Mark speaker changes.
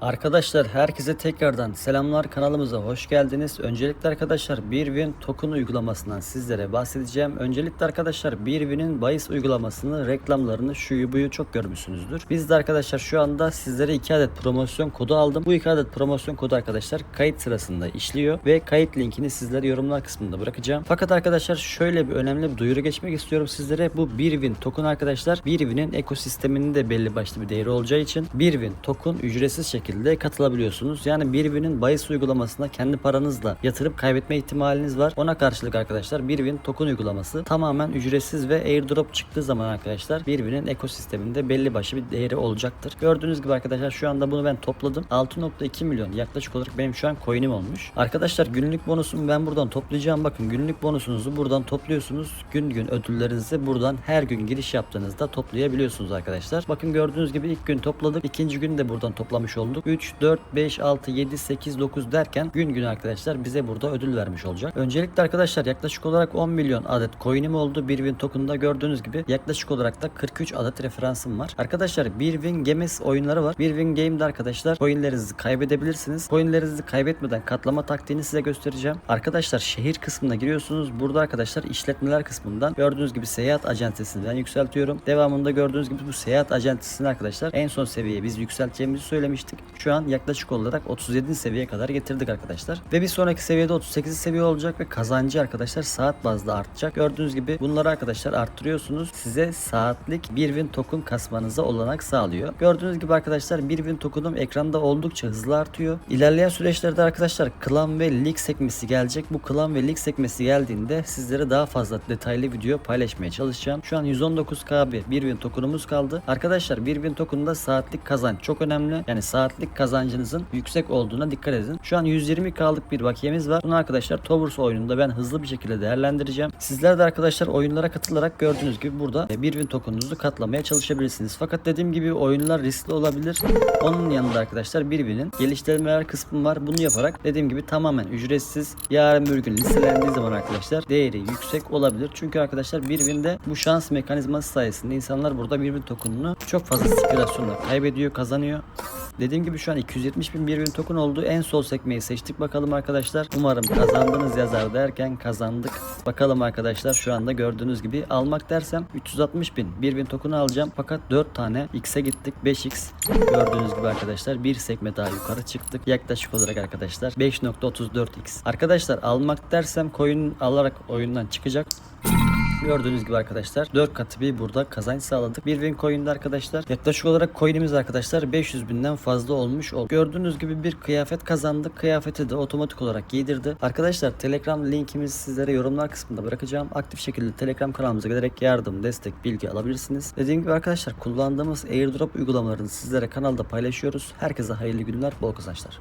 Speaker 1: Arkadaşlar herkese tekrardan selamlar kanalımıza hoş geldiniz. Öncelikle arkadaşlar Birwin token uygulamasından sizlere bahsedeceğim. Öncelikle arkadaşlar Birwin'in bahis uygulamasını, reklamlarını, şuyu buyu çok görmüşsünüzdür. Biz de arkadaşlar şu anda sizlere 2 adet promosyon kodu aldım. Bu 2 adet promosyon kodu arkadaşlar kayıt sırasında işliyor ve kayıt linkini sizlere yorumlar kısmında bırakacağım. Fakat arkadaşlar şöyle bir önemli bir duyuru geçmek istiyorum sizlere. Bu Birwin token arkadaşlar Birwin'in ekosisteminin de belli başlı bir değeri olacağı için Birwin token ücretsiz şekilde katılabiliyorsunuz. Yani Birwin'in bahis uygulamasına kendi paranızla yatırıp kaybetme ihtimaliniz var. Ona karşılık arkadaşlar Birwin token uygulaması tamamen ücretsiz ve airdrop çıktığı zaman arkadaşlar Birwin'in ekosisteminde belli başlı bir değeri olacaktır. Gördüğünüz gibi arkadaşlar şu anda bunu ben topladım. 6.2 milyon yaklaşık olarak benim şu an coin'im olmuş. Arkadaşlar günlük bonusumu ben buradan toplayacağım. Bakın günlük bonusunuzu buradan topluyorsunuz. Gün gün ödüllerinizi buradan her gün giriş yaptığınızda toplayabiliyorsunuz arkadaşlar. Bakın gördüğünüz gibi ilk gün topladık. ikinci gün de buradan toplamış olduk. 3, 4, 5, 6, 7, 8, 9 derken gün gün arkadaşlar bize burada ödül vermiş olacak. Öncelikle arkadaşlar yaklaşık olarak 10 milyon adet coin'im oldu. Birwin token'da gördüğünüz gibi yaklaşık olarak da 43 adet referansım var. Arkadaşlar Birwin Games oyunları var. Birwin Game'de arkadaşlar coin'lerinizi kaybedebilirsiniz. Coin'lerinizi kaybetmeden katlama taktiğini size göstereceğim. Arkadaşlar şehir kısmına giriyorsunuz. Burada arkadaşlar işletmeler kısmından gördüğünüz gibi seyahat acentesini ben yükseltiyorum. Devamında gördüğünüz gibi bu seyahat acentesini arkadaşlar en son seviyeye biz yükselteceğimizi söylemiştik. Şu an yaklaşık olarak 37. seviyeye kadar getirdik arkadaşlar. Ve bir sonraki seviyede 38 seviye olacak ve kazancı arkadaşlar saat bazlı artacak. Gördüğünüz gibi bunları arkadaşlar arttırıyorsunuz. Size saatlik 1 win token kasmanıza olanak sağlıyor. Gördüğünüz gibi arkadaşlar 1 win token'ım ekranda oldukça hızlı artıyor. İlerleyen süreçlerde arkadaşlar klan ve lig sekmesi gelecek. Bu klan ve lig sekmesi geldiğinde sizlere daha fazla detaylı video paylaşmaya çalışacağım. Şu an 119k bir 1 win token'umuz kaldı. Arkadaşlar 1 win token'da saatlik kazanç çok önemli. Yani saatlik kazancınızın yüksek olduğuna dikkat edin. Şu an 120k'lık bir bakiyemiz var. Bunu arkadaşlar Towers oyununda ben hızlı bir şekilde değerlendireceğim. Sizler de arkadaşlar oyunlara katılarak gördüğünüz gibi burada 1 win tokenunuzu katlamaya çalışabilirsiniz. Fakat dediğim gibi oyunlar riskli olabilir. Onun yanında arkadaşlar 1 win'in geliştirmeler kısmı var. Bunu yaparak dediğim gibi tamamen ücretsiz. Yarın bir gün listelendiği zaman arkadaşlar değeri yüksek olabilir. Çünkü arkadaşlar 1 win'de bu şans mekanizması sayesinde insanlar burada 1 win tokenunu çok fazla spekülasyonla kaybediyor, kazanıyor. Dediğim gibi şu an 270 bin bir bin token oldu. En sol sekmeyi seçtik bakalım arkadaşlar. Umarım kazandınız yazar derken kazandık. Bakalım arkadaşlar şu anda gördüğünüz gibi almak dersem 360 bin bir bin token alacağım. Fakat 4 tane x'e gittik 5x. Gördüğünüz gibi arkadaşlar bir sekme daha yukarı çıktık. Yaklaşık olarak arkadaşlar 5.34x. Arkadaşlar almak dersem coin alarak oyundan çıkacak. Gördüğünüz gibi arkadaşlar 4 katı bir burada kazanç sağladık. Bir win coin'de arkadaşlar yaklaşık olarak coin'imiz arkadaşlar 500 binden fazla olmuş oldu. Gördüğünüz gibi bir kıyafet kazandık. Kıyafeti de otomatik olarak giydirdi. Arkadaşlar Telegram linkimizi sizlere yorumlar kısmında bırakacağım. Aktif şekilde Telegram kanalımıza gelerek yardım, destek, bilgi alabilirsiniz. Dediğim gibi arkadaşlar kullandığımız airdrop uygulamalarını sizlere kanalda paylaşıyoruz. Herkese hayırlı günler, bol kazançlar.